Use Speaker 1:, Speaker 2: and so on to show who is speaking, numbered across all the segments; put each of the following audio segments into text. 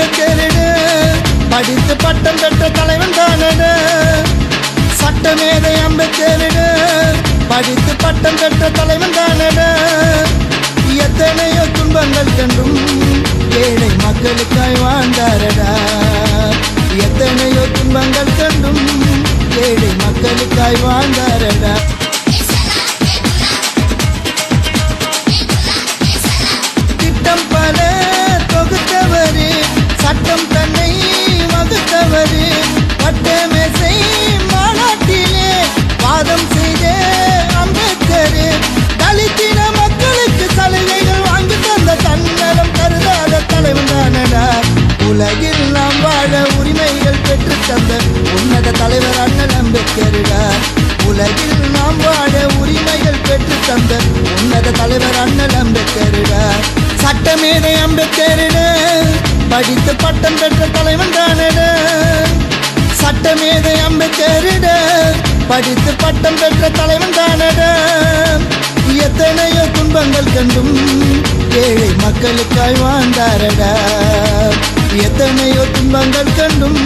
Speaker 1: அம்பேத்கரிடு படித்து பட்டம் பெற்ற தலைவன் தானடு. சட்டமேதை அம்பேத்கரிடு படித்து பட்டம் பெற்ற தலைவன் தானடு. எத்தனையோ துன்பங்கள் கண்டும் ஏழை மக்களுக்காய் வாழ்ந்தாரடா. எத்தனையோ துன்பங்கள் கண்டும் ஏழை மக்களுக்காய் வாழ்ந்தாரடா. வகுத்தவரு வட்டமேசை மாநாட்டிலே வாதம் செய்த அம்பேத்கர். தலித்தின மக்களுக்கு சலுகைகள் வாங்கி தந்த தன்னலம் கருதாத தலைவன் தானடா. உலகில் நாம் வாழ உரிமைகள் பெற்று தந்த உன்னத தலைவர் அண்ணல் அம்பேத்கருடா. உலகில் நாம் வாழ உரிமைகள் பெற்று தந்த உன்னத தலைவர் அம்பேத்கருடா. சட்டமேதை அம்பேத்கருடா. படித்து பட்டம் பெற்ற தலை படித்து பட்டம் பெற்ற தலைவன் தானடா. எத்தனையோ துன்பங்கள் கண்டும் ஏழை மக்களுக்காய் வாழ்ந்தாரடா. எத்தனையோ துன்பங்கள் கண்டும்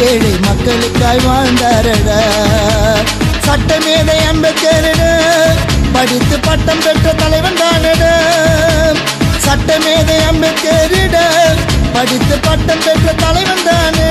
Speaker 1: ஏழை மக்களுக்காய் வாழ்ந்தாரடா. சட்டமேதை அம்பேத்கருடா. படித்து பட்டம் பெற்ற தலைவன் தானடா. சட்டமேதை அம்பேத்கருடா. படித்து பட்டம் பெற்ற தலைவன் தானே.